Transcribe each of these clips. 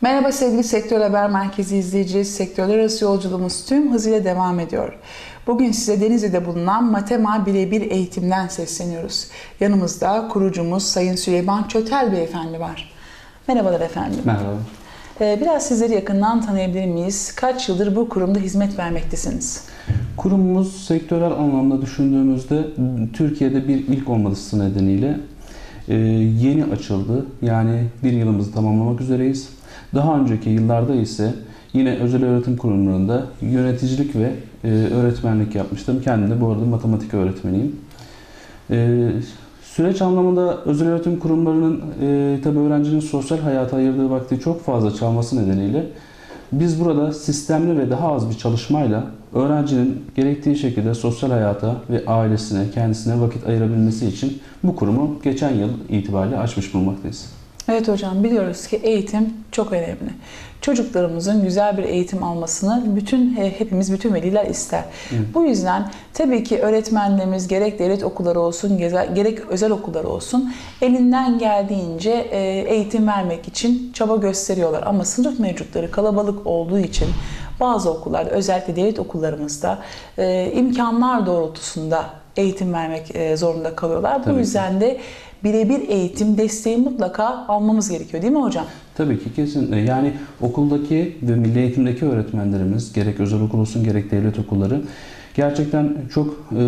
Merhaba sevgili Sektör Haber Merkezi izleyicileri. Sektörler arası yolculuğumuz tüm hızıyla devam ediyor. Bugün size Denizli'de bulunan Matema birebir eğitimden sesleniyoruz. Yanımızda kurucumuz Sayın Süleyman Çötel Beyefendi var. Merhabalar efendim. Merhaba. Ee, Biraz sizleri yakından tanıyabilir miyiz? Kaç yıldır bu kurumda hizmet vermektesiniz? Kurumumuz sektörel anlamda düşündüğümüzde Türkiye'de bir ilk olması nedeniyle e, yeni açıldı. Yani bir yılımızı tamamlamak üzereyiz. Daha önceki yıllarda ise yine özel öğretim kurumlarında yöneticilik ve e, öğretmenlik yapmıştım. Kendim de bu arada matematik öğretmeniyim. E, Süreç anlamında özel öğretim kurumlarının e, tabi öğrencinin sosyal hayata ayırdığı vakti çok fazla çalması nedeniyle biz burada sistemli ve daha az bir çalışmayla öğrencinin gerektiği şekilde sosyal hayata ve ailesine, kendisine vakit ayırabilmesi için bu kurumu geçen yıl itibariyle açmış bulunmaktayız. Evet hocam biliyoruz ki eğitim çok önemli. Çocuklarımızın güzel bir eğitim almasını bütün hepimiz bütün veliler ister. Evet. Bu yüzden tabii ki öğretmenlerimiz gerek devlet okulları olsun gerek özel okullar olsun elinden geldiğince e, eğitim vermek için çaba gösteriyorlar. Ama sınıf mevcutları kalabalık olduğu için bazı okullarda özellikle devlet okullarımızda e, imkanlar doğrultusunda eğitim vermek e, zorunda kalıyorlar. Bu Tabii ki. yüzden de birebir eğitim desteği mutlaka almamız gerekiyor değil mi hocam? Tabii ki kesinlikle. Yani okuldaki ve milli eğitimdeki öğretmenlerimiz gerek özel okul olsun gerek devlet okulları gerçekten çok e,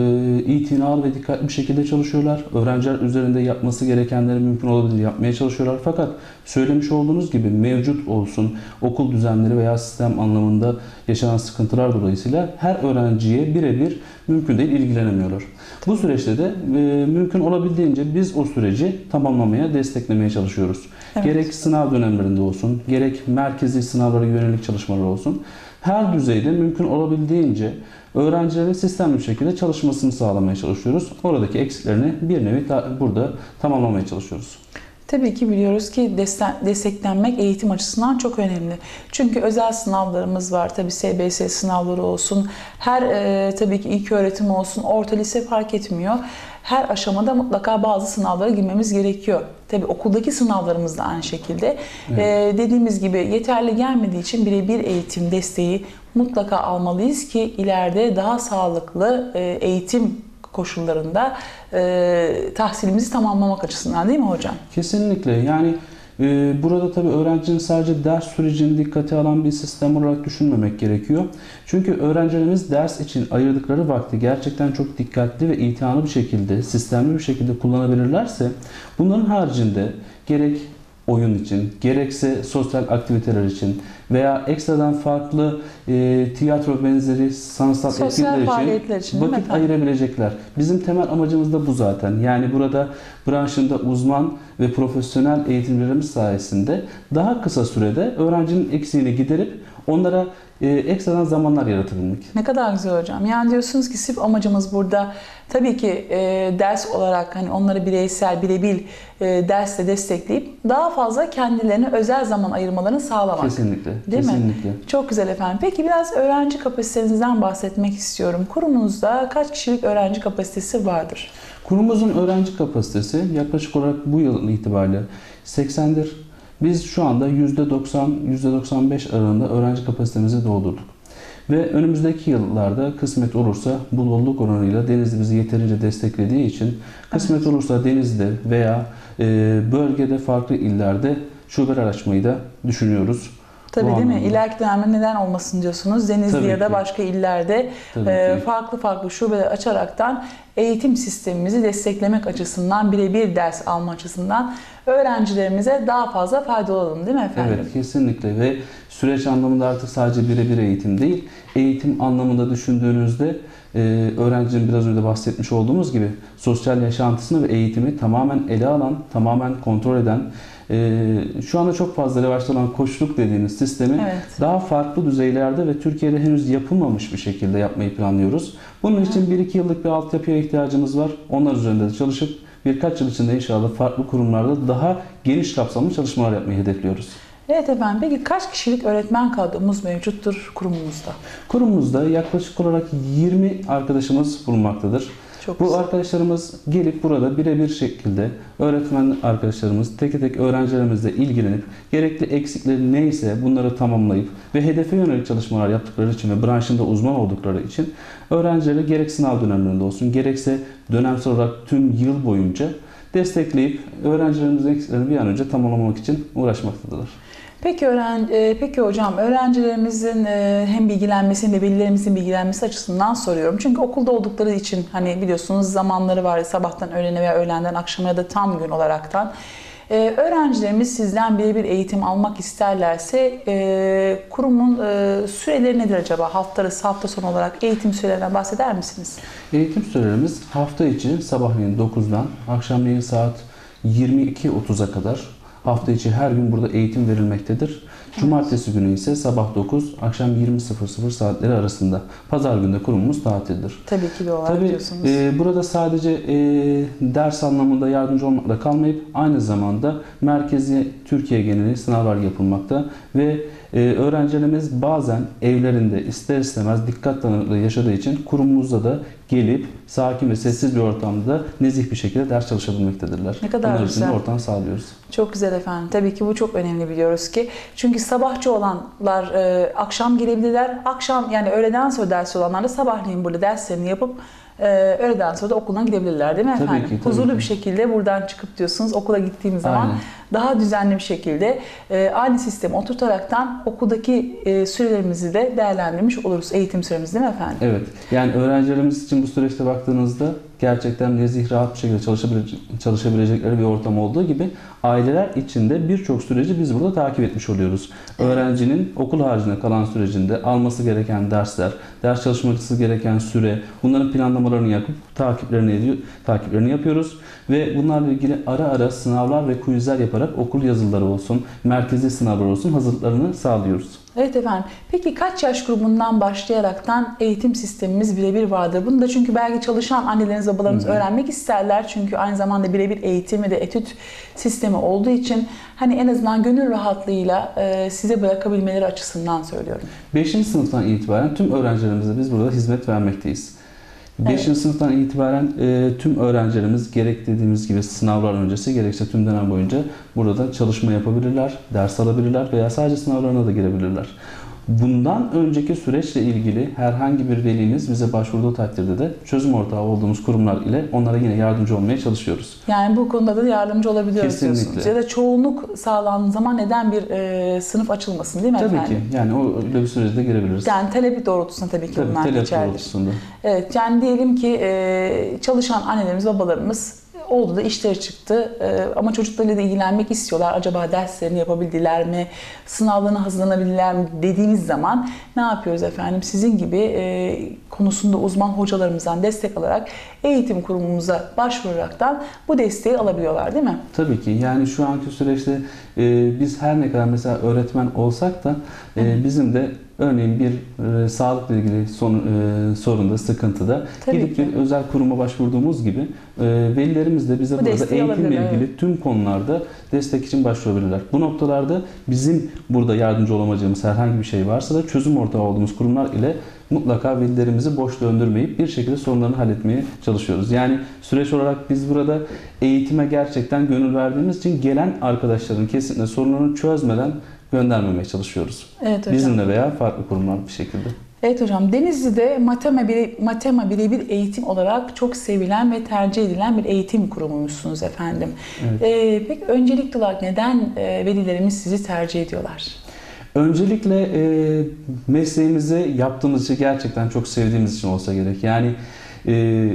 itinalı ve dikkatli bir şekilde çalışıyorlar. Öğrenciler üzerinde yapması gerekenleri mümkün olabildiğince yapmaya çalışıyorlar. Fakat söylemiş olduğunuz gibi mevcut olsun okul düzenleri veya sistem anlamında yaşanan sıkıntılar dolayısıyla her öğrenciye birebir mümkün değil ilgilenemiyorlar. Bu süreçte de e, mümkün olabildiğince biz o süreci tamamlamaya, desteklemeye çalışıyoruz. Evet. Gerek sınav dönemlerinde olsun, gerek merkezi sınavlara yönelik çalışmalar olsun. Her düzeyde mümkün olabildiğince öğrencilerin sistemli bir şekilde çalışmasını sağlamaya çalışıyoruz. Oradaki eksiklerini bir nevi burada tamamlamaya çalışıyoruz. Tabii ki biliyoruz ki desteklenmek eğitim açısından çok önemli. Çünkü özel sınavlarımız var. Tabii SBS sınavları olsun. Her e, tabii ki ilk öğretim olsun, orta lise fark etmiyor. Her aşamada mutlaka bazı sınavlara girmemiz gerekiyor. Tabii okuldaki sınavlarımız da aynı şekilde. E, dediğimiz gibi yeterli gelmediği için birebir eğitim desteği mutlaka almalıyız ki ileride daha sağlıklı e, eğitim koşullarında e, tahsilimizi tamamlamak açısından değil mi hocam? Kesinlikle. Yani burada tabii öğrencinin sadece ders sürecini dikkate alan bir sistem olarak düşünmemek gerekiyor. Çünkü öğrencilerimiz ders için ayırdıkları vakti gerçekten çok dikkatli ve itinalı bir şekilde, sistemli bir şekilde kullanabilirlerse bunların haricinde gerek oyun için, gerekse sosyal aktiviteler için veya ekstradan farklı e, tiyatro benzeri sanatsal etkinlikler için, için vakit ayırabilecekler. Bizim temel amacımız da bu zaten. Yani burada branşında uzman ve profesyonel eğitimlerimiz sayesinde daha kısa sürede öğrencinin eksiğini giderip onlara e, ekstradan zamanlar yaratabilmek. Ne kadar güzel hocam. Yani diyorsunuz ki sırf amacımız burada tabii ki e, ders olarak hani onları bireysel, birebir e, dersle destekleyip daha fazla kendilerine özel zaman ayırmalarını sağlamak. Kesinlikle. Değil mi? kesinlikle. Çok güzel efendim. Peki biraz öğrenci kapasitenizden bahsetmek istiyorum. Kurumunuzda kaç kişilik öğrenci kapasitesi vardır? Kurumumuzun öğrenci kapasitesi yaklaşık olarak bu yıl itibariyle 80'dir. Biz şu anda %90, %95 aralığında öğrenci kapasitemizi doldurduk. Ve önümüzdeki yıllarda kısmet olursa bu doluluk oranıyla Denizli bizi yeterince desteklediği için kısmet olursa Denizli'de veya bölgede farklı illerde şubeler açmayı da düşünüyoruz. Tabii değil mi? İleriki dönemde neden olmasın diyorsunuz. Denizli Tabii ya da ki. başka illerde Tabii e, ki. farklı farklı şubeler açaraktan eğitim sistemimizi desteklemek açısından, birebir ders alma açısından öğrencilerimize daha fazla faydalı olalım değil mi efendim? Evet kesinlikle ve süreç anlamında artık sadece birebir eğitim değil, eğitim anlamında düşündüğünüzde e, öğrencinin biraz önce bahsetmiş olduğumuz gibi sosyal yaşantısını ve eğitimi tamamen ele alan, tamamen kontrol eden, e, şu anda çok fazla revaçta olan koçluk dediğimiz sistemi Evet. daha farklı düzeylerde ve Türkiye'de henüz yapılmamış bir şekilde yapmayı planlıyoruz. Bunun için 1-2 yıllık bir altyapıya ihtiyacımız var. Onlar üzerinde de çalışıp birkaç yıl içinde inşallah farklı kurumlarda daha geniş kapsamlı çalışmalar yapmayı hedefliyoruz. Evet efendim. Peki kaç kişilik öğretmen kadromuz mevcuttur kurumumuzda? Kurumumuzda yaklaşık olarak 20 arkadaşımız bulunmaktadır. Çok Bu güzel. arkadaşlarımız gelip burada birebir şekilde öğretmen arkadaşlarımız tek tek öğrencilerimizle ilgilenip gerekli eksikleri neyse bunları tamamlayıp ve hedefe yönelik çalışmalar yaptıkları için ve branşında uzman oldukları için öğrencileri gerek sınav dönemlerinde olsun gerekse dönemsel olarak tüm yıl boyunca destekleyip öğrencilerimizin eksiklerini bir an önce tamamlamak için uğraşmaktadırlar. Peki öğren e, peki hocam öğrencilerimizin e, hem bilgilenmesi ve velilerimizin bilgilenmesi açısından soruyorum. Çünkü okulda oldukları için hani biliyorsunuz zamanları var sabahtan öğlene veya öğlenden akşama ya da tam gün olaraktan. E, öğrencilerimiz sizden birebir eğitim almak isterlerse e, kurumun e, süreleri nedir acaba? Hafta hafta sonu olarak eğitim sürelerinden bahseder misiniz? Eğitim sürelerimiz hafta içi sabahleyin 9'dan akşamleyin saat 22.30'a kadar hafta içi her gün burada eğitim verilmektedir. Cumartesi günü ise sabah 9, akşam 20.00 saatleri arasında. Pazar günü de kurumumuz tatildir. Tabii ki bir olarak Tabii diyorsunuz. e, burada sadece e, ders anlamında yardımcı olmakla kalmayıp aynı zamanda merkezi Türkiye geneli sınavlar yapılmakta ve e, öğrencilerimiz bazen evlerinde ister istemez dikkat dağınıklığı yaşadığı için kurumumuzda da gelip sakin ve sessiz bir ortamda nezih bir şekilde ders çalışabilmektedirler. Ne kadar Bunlar için güzel. ortam sağlıyoruz. Çok güzel efendim. Tabii ki bu çok önemli biliyoruz ki. Çünkü sabahçı olanlar e, akşam gelebilirler. Akşam yani öğleden sonra dersi olanlar da sabahleyin burada derslerini yapıp e, öğleden sonra da okuldan gidebilirler değil mi Tabii efendim? ki, tabii Huzurlu ki. bir şekilde buradan çıkıp diyorsunuz okula gittiğim zaman Aynen. Daha düzenli bir şekilde e, aynı sistemi oturtaraktan okuldaki e, sürelerimizi de değerlendirmiş oluruz. Eğitim süremizi değil mi efendim? Evet. Yani öğrencilerimiz için bu süreçte baktığınızda gerçekten nezih rahat bir şekilde çalışabilecek, çalışabilecekleri bir ortam olduğu gibi aileler içinde birçok süreci biz burada takip etmiş oluyoruz. Öğrencinin okul haricinde kalan sürecinde alması gereken dersler, ders çalışması gereken süre, bunların planlamalarını yapıp takiplerini ediyor, takiplerini yapıyoruz ve bunlarla ilgili ara ara sınavlar ve quizler yaparak okul yazıları olsun, merkezi sınavlar olsun hazırlıklarını sağlıyoruz. Evet efendim. Peki kaç yaş grubundan başlayaraktan eğitim sistemimiz birebir vardır? Bunu da çünkü belki çalışan anneleriniz, babalarınız öğrenmek isterler. Çünkü aynı zamanda birebir eğitim ve de etüt sistemi olduğu için hani en azından gönül rahatlığıyla e, size bırakabilmeleri açısından söylüyorum. 5. sınıftan itibaren tüm öğrencilerimize biz burada hizmet vermekteyiz. 5. Evet. sınıftan itibaren e, tüm öğrencilerimiz gerek dediğimiz gibi sınavlar öncesi gerekse tüm dönem boyunca burada da çalışma yapabilirler, ders alabilirler veya sadece sınavlarına da girebilirler. Bundan önceki süreçle ilgili herhangi bir velimiz bize başvurduğu takdirde de çözüm ortağı olduğumuz kurumlar ile onlara yine yardımcı olmaya çalışıyoruz. Yani bu konuda da yardımcı olabiliyoruz Kesinlikle. diyorsunuz. Ya da çoğunluk sağlandığı zaman neden bir e, sınıf açılmasın değil mi Tabii efendim? ki yani o öyle bir sürece de girebiliriz. Yani talebi doğrultusunda tabii ki Tabii bunlar geçerlidir. doğrultusunda. Evet yani diyelim ki e, çalışan annelerimiz, babalarımız oldu da işleri çıktı E, ama çocuklarıyla da ilgilenmek istiyorlar. Acaba derslerini yapabildiler mi, sınavlarına hazırlanabildiler mi dediğimiz zaman ne yapıyoruz efendim? Sizin gibi e, konusunda uzman hocalarımızdan destek alarak eğitim kurumumuza başvuraraktan bu desteği alabiliyorlar değil mi? Tabii ki yani şu anki süreçte e, biz her ne kadar mesela öğretmen olsak da e, bizim de örneğin bir e, sağlıkla ilgili son, e, sorunda, sıkıntıda Tabii gidip ki. bir özel kuruma başvurduğumuz gibi e, velilerimiz de bize Bu burada eğitimle ilgili tüm konularda destek için başvurabilirler. Bu noktalarda bizim burada yardımcı olamayacağımız herhangi bir şey varsa da çözüm ortağı olduğumuz kurumlar ile mutlaka velilerimizi boş döndürmeyip bir şekilde sorunlarını halletmeye çalışıyoruz. Yani süreç olarak biz burada eğitime gerçekten gönül verdiğimiz için gelen arkadaşların kesinlikle sorunlarını çözmeden göndermemeye çalışıyoruz. Evet hocam. Bizimle veya farklı kurumlar bir şekilde. Evet hocam Denizli'de Matema, bire, Matema birebir eğitim olarak çok sevilen ve tercih edilen bir eğitim kurumumuzsunuz efendim. Evet. Ee, peki öncelikli olarak neden e, velilerimiz sizi tercih ediyorlar? Öncelikle e, mesleğimizi yaptığımız için gerçekten çok sevdiğimiz için olsa gerek. Yani e,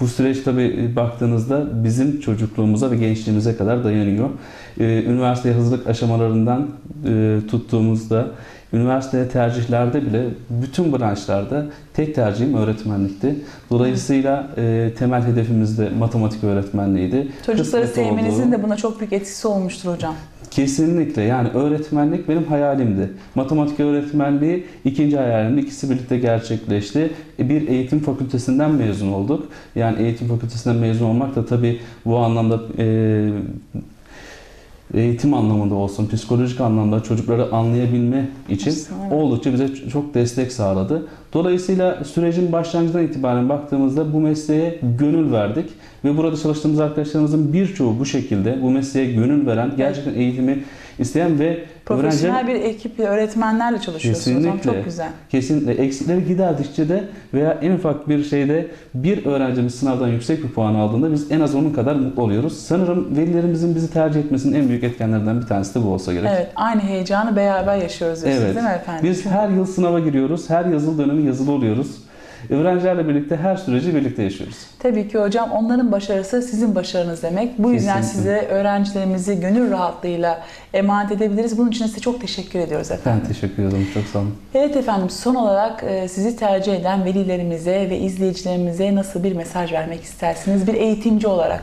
bu süreç tabii baktığınızda bizim çocukluğumuza ve gençliğimize kadar dayanıyor. E, üniversiteye hazırlık aşamalarından e, tuttuğumuzda üniversiteye tercihlerde bile bütün branşlarda tek tercihim öğretmenlikti. Dolayısıyla e, temel hedefimiz de matematik öğretmenliğiydi. Çocukları Kısmet oldu. sevmenizin de buna çok büyük etkisi olmuştur hocam. Kesinlikle yani öğretmenlik benim hayalimdi. Matematik öğretmenliği ikinci hayalimdi. İkisi birlikte gerçekleşti. E, Bir eğitim fakültesinden mezun olduk. Yani eğitim fakültesinden mezun olmak da tabii bu anlamda e, eğitim anlamında olsun, psikolojik anlamda çocukları anlayabilme için oldukça bize çok destek sağladı. Dolayısıyla sürecin başlangıcından itibaren baktığımızda bu mesleğe gönül verdik ve burada çalıştığımız arkadaşlarımızın birçoğu bu şekilde bu mesleğe gönül veren, gerçekten eğitimi isteyen ve Profesyonel öğrenciler bir ekiple, öğretmenlerle çalışıyorsunuz. Kesinlikle. Çok güzel. kesinlikle eksikleri giderdikçe de veya en ufak bir şeyde bir öğrencimiz sınavdan yüksek bir puan aldığında biz en az onun kadar mutlu oluyoruz. Sanırım velilerimizin bizi tercih etmesinin en büyük etkenlerinden bir tanesi de bu olsa gerek. Evet, aynı heyecanı beraber yaşıyoruz Evet. değil mi efendim? Biz her yıl sınava giriyoruz, her yazılı dönemi yazılı oluyoruz. Öğrencilerle birlikte her süreci birlikte yaşıyoruz. Tabii ki hocam onların başarısı sizin başarınız demek. Bu yüzden Kesinlikle. size öğrencilerimizi gönül rahatlığıyla emanet edebiliriz. Bunun için size çok teşekkür ediyoruz efendim. Ben teşekkür ederim, çok sağ olun. Evet efendim son olarak e, sizi tercih eden velilerimize ve izleyicilerimize nasıl bir mesaj vermek istersiniz bir eğitimci olarak?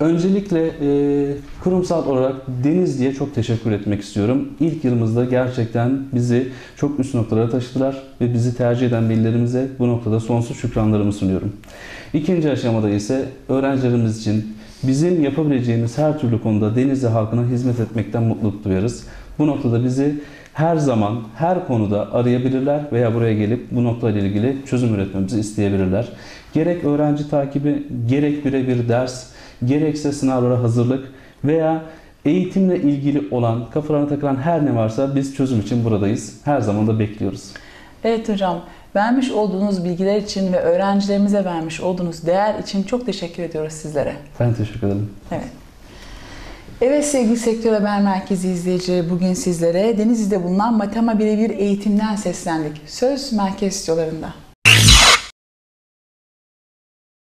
Öncelikle e, kurumsal olarak Denizli'ye çok teşekkür etmek istiyorum. İlk yılımızda gerçekten bizi çok üst noktalara taşıdılar ve bizi tercih eden velilerimize bu noktada sonsuz şükranlarımı sunuyorum. İkinci aşamada ise öğrencilerimiz için bizim yapabileceğimiz her türlü konuda Denizli halkına hizmet etmekten mutluluk duyarız. Bu noktada bizi her zaman, her konuda arayabilirler veya buraya gelip bu noktalarla ilgili çözüm üretmemizi isteyebilirler. Gerek öğrenci takibi, gerek birebir ders, gerekse sınavlara hazırlık veya eğitimle ilgili olan, kafalarına takılan her ne varsa biz çözüm için buradayız. Her zaman da bekliyoruz. Evet hocam vermiş olduğunuz bilgiler için ve öğrencilerimize vermiş olduğunuz değer için çok teşekkür ediyoruz sizlere. Ben teşekkür ederim. Evet. Evet sevgili Sektör Haber Merkezi izleyicileri bugün sizlere Denizli'de bulunan Matema Birebir eğitimden seslendik. Söz merkez stüdyolarında.